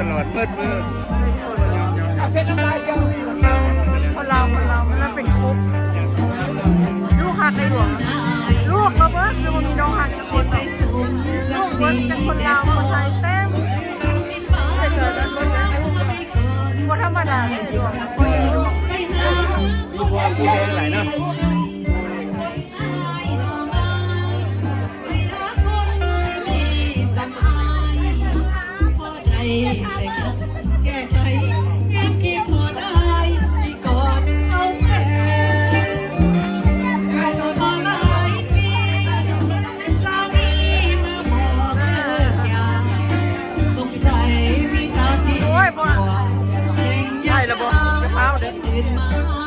วงฮ้อนนั้นตลอดเปิดมือคนเราคนเรามันเป็นคุกลูกหักในหลวงลูกมาเบิ้ลคือมันมีน้องหักจากคนต่อลูกเบิ้ลจากคนลาวคนไทยเต็มไม่เจอแล้วคนนี้คนธรรมดาเลยหลวงคนดีลูกมีพวกผู้แทนหลายเนาะ แก้ไขยังคิดพอได้สิกอดเขาแทนใครก็ทนหลายปีสามีมาบอกเลิกยาสงสัยมีตาดีโอ้ยบ่เก่งใช่ระบบจะเฝ้าเด้อตื่นมาเฝ้าแล้